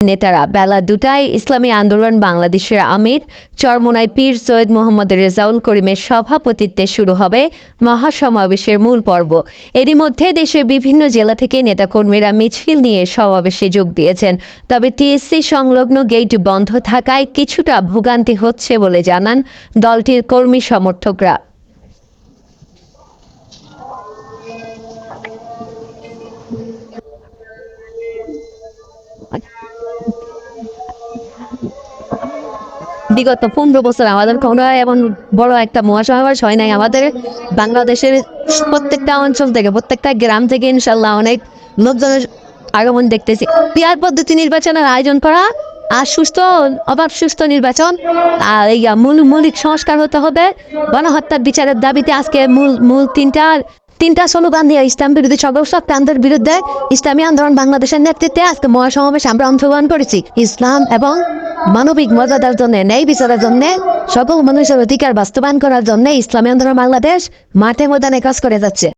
নেতারা বেলা দুটায় ইসলামী আন্দোলন বাংলাদেশের আমির চরমোনাই পীর সৈয়দ মোহাম্মদ রেজাউল করিমের সভাপতিত্বে শুরু হবে মহাসমাবেশের মূল পর্ব। এরই মধ্যে দেশের বিভিন্ন জেলা থেকে নেতাকর্মীরা মিছিল নিয়ে সমাবেশে যোগ দিয়েছেন। তবে টিএসসি সংলগ্ন গেট বন্ধ থাকায় কিছুটা ভোগান্তি হচ্ছে বলে জানান দলটির কর্মী সমর্থকরা। বিগত পনেরো বছর আমাদের কোনো এমন বড় একটা মহাসমাবেশ হয় নাই আমাদের বাংলাদেশের প্রত্যেকটা অঞ্চল থেকে, প্রত্যেকটা গ্রাম থেকে ইনশাল্লাহ অনেক লোকজনের আগমন দেখতেছি। পিয়ার পদ্ধতি নির্বাচনের আয়োজন করা আর সুস্থ, অভাব সুস্থ নির্বাচন, আর এই মূল, মৌলিক সংস্কার হতে হবে। গণহত্যার বিচারের দাবিতে আজকে মূল মূল তিনটা তিনটা স্লোগান দিয়ে ইসলাম বিরোধী সকল প্রান্তের বিরুদ্ধে ইসলামী আন্দোলন বাংলাদেশের নেতৃত্বে আজকে মহাসমাবেশ আমরা অংশগ্রহণ করেছি। ইসলাম এবং মানবিক মর্যাদার জন্য, ন্যায় বিচারের জন্য, সকল মানুষের অধিকার বাস্তবায়ন করার জন্য ইসলামী আন্দোলন বাংলাদেশ মাঠে ময়দানে কাজ করে যাচ্ছে।